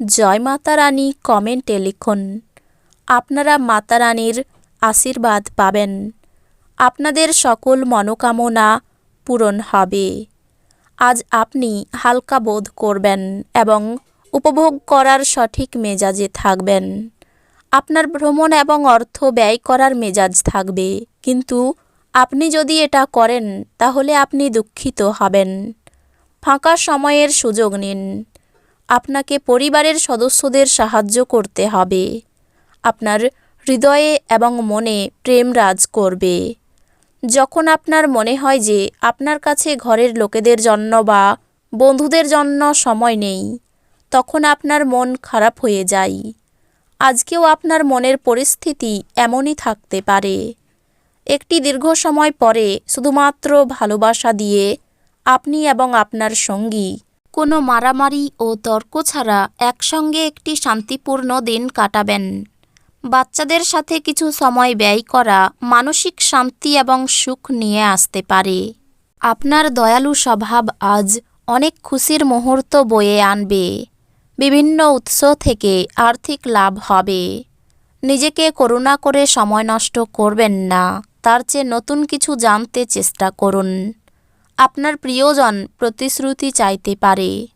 জয় মাতা রানী কমেন্টে লিখুন, আপনারা মাতা রানীর আশীর্বাদ পাবেন। আপনাদের সকল মনোকামনা পূরণ হবে। আজ আপনি হালকা বোধ করবেন এবং উপভোগ করার সঠিক মেজাজে থাকবেন। আপনার ভ্রমণ এবং অর্থ ব্যয় করার মেজাজ থাকবে। কিন্তু আপনি যদি এটা করেন, তাহলে আপনি দুঃখিত হবেন। ফাঁকা সময়ের সুযোগ নিন। আপনাকে পরিবারের সদস্যদের সাহায্য করতে হবে। আপনার হৃদয়ে এবং মনে প্রেম রাজ করবে। যখন আপনার মনে হয় যে আপনার কাছে ঘরের লোকেদের জন্য বা বন্ধুদের জন্য সময় নেই, তখন আপনার মন খারাপ হয়ে যায়। আজকেও আপনার মনের পরিস্থিতি এমনই থাকতে পারে। একটি দীর্ঘ সময় পরে শুধুমাত্র ভালোবাসা দিয়ে আপনি এবং আপনার সঙ্গী কোনো মারামারি ও তর্ক ছাড়া একসঙ্গে একটি শান্তিপূর্ণ দিন কাটাবেন। বাচ্চাদের সাথে কিছু সময় ব্যয় করা মানসিক শান্তি এবং সুখ নিয়ে আসতে পারে। আপনার দয়ালু স্বভাব আজ অনেক খুশির মুহূর্ত বয়ে আনবে। বিভিন্ন উৎস থেকে আর্থিক লাভ হবে। নিজেকে করুণা করে সময় নষ্ট করবেন না। তার চেয়ে নতুন কিছু জানতে চেষ্টা করুন। আপনার প্রিয়জন প্রতিশ্রুতি চাইতে পারে।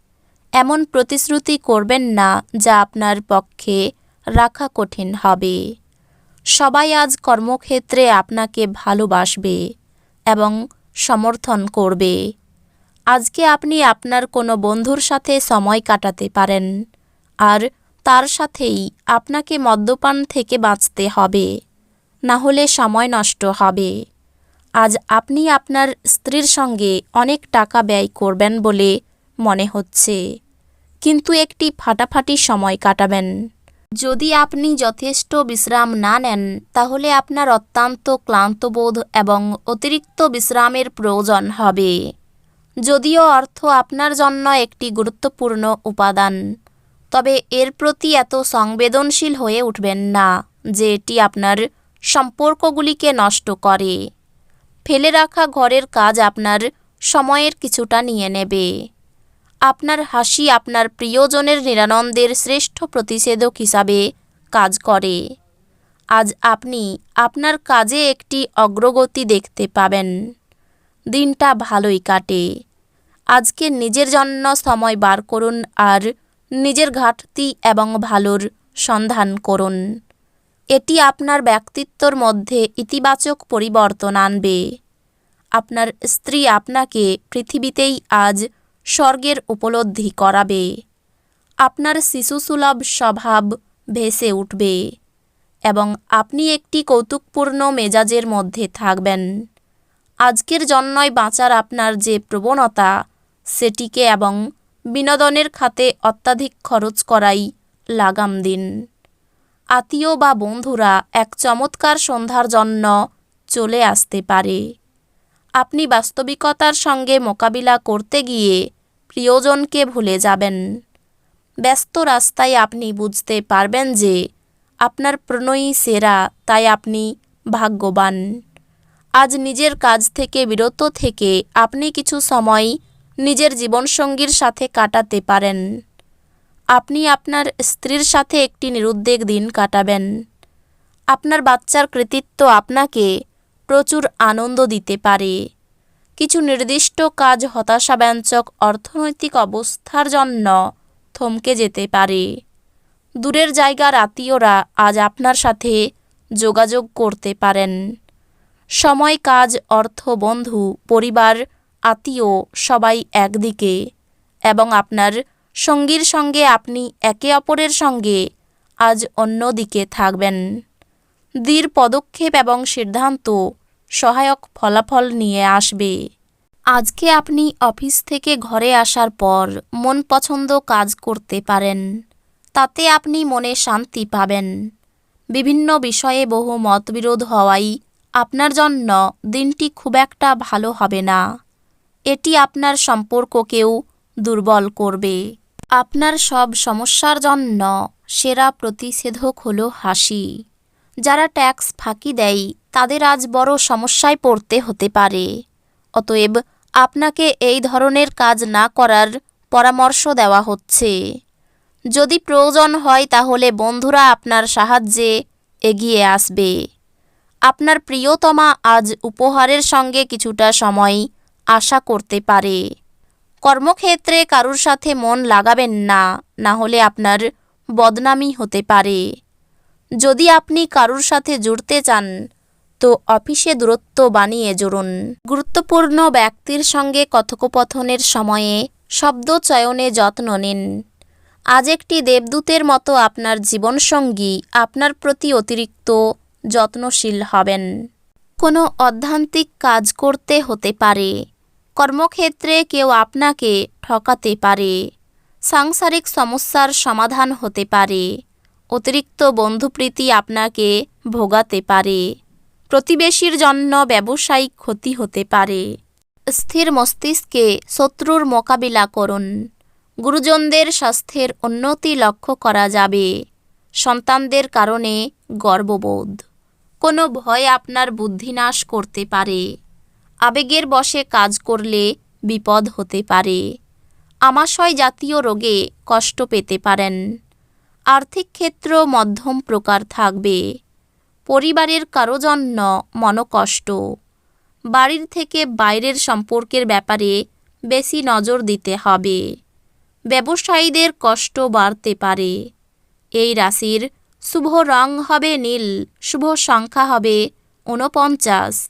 এমন প্রতিশ্রুতি করবেন না যা আপনার পক্ষে রাখা কঠিন হবে। সবাই আজ কর্মক্ষেত্রে আপনাকে ভালোবাসবে এবং সমর্থন করবে। আজকে আপনি আপনার কোনো বন্ধুর সাথে সময় কাটাতে পারেন আর তার সাথেই আপনাকে মদ্যপান থেকে বাঁচতে হবে। না হলে সময় নষ্ট হবে। আজ আপনি আপনার স্ত্রীর সঙ্গে অনেক টাকা ব্যয় করবেন বলে মনে হচ্ছে। কিন্তু একটি ফাটাফাটি সময় কাটাবেন। যদি আপনি যথেষ্ট বিশ্রাম না নেন, তাহলে আপনার অত্যন্ত ক্লান্তবোধ এবং অতিরিক্ত বিশ্রামের প্রয়োজন হবে। যদিও অর্থ আপনার জন্য একটি গুরুত্বপূর্ণ উপাদান, তবে এর প্রতি এত সংবেদনশীল হয়ে উঠবেন না যে এটি আপনার সম্পর্কগুলিকে নষ্ট করে। ফেলে রাখা ঘরের কাজ আপনার সময়ের কিছুটা নিয়ে নেবে। আপনার হাসি আপনার প্রিয়জনের নিরানন্দের শ্রেষ্ঠ প্রতিষেধক হিসাবে কাজ করে। আজ আপনি আপনার কাজে একটি অগ্রগতি দেখতে পাবেন। দিনটা ভালোই কাটে। আজকে নিজের জন্য সময় বার করুন আর নিজের ঘাটতি এবং ভালোর সন্ধান করুন। এটি আপনার ব্যক্তিত্বর মধ্যে ইতিবাচক পরিবর্তন আনবে। আপনার স্ত্রী আপনাকে পৃথিবীতেই আজ স্বর্গের উপলব্ধি করাবে। আপনার শিশুসুলভ স্বভাব ভেসে উঠবে এবং আপনি একটি কৌতুকপূর্ণ মেজাজের মধ্যে থাকবেন। আজকের জন্যই বাঁচার আপনার যে প্রবণতা, সেটিকে এবং বিনোদনের খাতে অত্যাধিক খরচ করাই লাগাম দিন। আত্মীয় বা বন্ধুরা এক চমৎকার সন্ধ্যার জন্য চলে আসতে পারে। আপনি বাস্তবিকতার সঙ্গে মোকাবিলা করতে গিয়ে প্রিয়জনকে ভুলে যাবেন। ব্যস্ত রাস্তায় আপনি বুঝতে পারবেন যে আপনার প্রণয়ী সেরা, তাই আপনি ভাগ্যবান। আজ নিজের কাজ থেকে বিরত থেকে আপনি কিছু সময় নিজের জীবনসঙ্গীর সাথে কাটাতে পারেন। আপনি আপনার স্ত্রীর সাথে একটি নিরুদ্বেগ দিন কাটাবেন। আপনার বাচ্চার কৃতিত্ব আপনাকে প্রচুর আনন্দ দিতে পারে। কিছু নির্দিষ্ট কাজ হতাশাব্যঞ্জক অর্থনৈতিক অবস্থার জন্য থমকে যেতে পারে। দূরের জায়গার আত্মীয়রা আজ আপনার সাথে যোগাযোগ করতে পারেন। সময়, কাজ, অর্থ, বন্ধু, পরিবার, আত্মীয় সবাই একদিকে এবং আপনার সঙ্গীর সঙ্গে আপনি একে অপরের সঙ্গে আজ অন্যদিকে থাকবেন। দৃঢ় পদক্ষেপ এবং সিদ্ধান্ত সহায়ক ফলাফল নিয়ে আসবে। আজকে আপনি অফিস থেকে ঘরে আসার পর মন পছন্দ কাজ করতে পারেন। তাতে আপনি মনে শান্তি পাবেন। বিভিন্ন বিষয়ে বহু মতবিরোধ হওয়াই আপনার জন্য দিনটি খুব একটা ভালো হবে না। এটি আপনার সম্পর্ককেও দুর্বল করবে। আপনার সব সমস্যার জন্য সেরা প্রতিষেধক হলো হাসি। যারা ট্যাক্স ফাঁকি দেয়, তাদের আজ বড় সমস্যায় পড়তে হতে পারে। অতএব আপনাকে এই ধরনের কাজ না করার পরামর্শ দেওয়া হচ্ছে। যদি প্রয়োজন হয়, তাহলে বন্ধুরা আপনার সাহায্যে এগিয়ে আসবে। আপনার প্রিয়তমা আজ উপহারের সঙ্গে কিছুটা সময় আশা করতে পারে। কর্মক্ষেত্রে কারুর সাথে মন লাগাবেন না না হলে আপনার বদনামি হতে পারে। যদি আপনি কারুর সাথে জুড়তে চান, তো অফিসে দূরত্ব বানিয়ে জুড়ুন। গুরুত্বপূর্ণ ব্যক্তির সঙ্গে কথোপকথনের সময়ে শব্দ চয়নে যত্ন নিন। আজ একটি দেবদূতের মতো আপনার জীবনসঙ্গী আপনার প্রতি অতিরিক্ত যত্নশীল হবেন। কোনো অধ্যান্তিক কাজ করতে হতে পারে। কর্মক্ষেত্রে কেউ আপনাকে ঠকাতে পারে। সাংসারিক সমস্যার সমাধান হতে পারে। অতিরিক্ত বন্ধুপ্রীতি আপনাকে ভোগাতে পারে। প্রতিবেশীর জন্য ব্যবসায়িক ক্ষতি হতে পারে। স্থির মস্তিষ্কে শত্রুর মোকাবিলা করুন। গুরুজনদের স্বাস্থ্যের উন্নতি লক্ষ্য করা যাবে। সন্তানদের কারণে গর্ববোধ। কোনো ভয় আপনার বুদ্ধিনাশ করতে পারে। আবেগের বশে কাজ করলে বিপদ হতে পারে। আমাশয় জাতীয় রোগে কষ্ট পেতে পারেন। আর্থিক ক্ষেত্র মধ্যম প্রকার থাকবে। পরিবারের কারও জন্য মনকষ্ট। বাড়ির থেকে বাইরের সম্পর্কের ব্যাপারে বেশি নজর দিতে হবে। ব্যবসায়ীদের কষ্ট বাড়তে পারে। এই রাশির শুভ রং হবে নীল, শুভ সংখ্যা হবে ঊনপঞ্চাশ।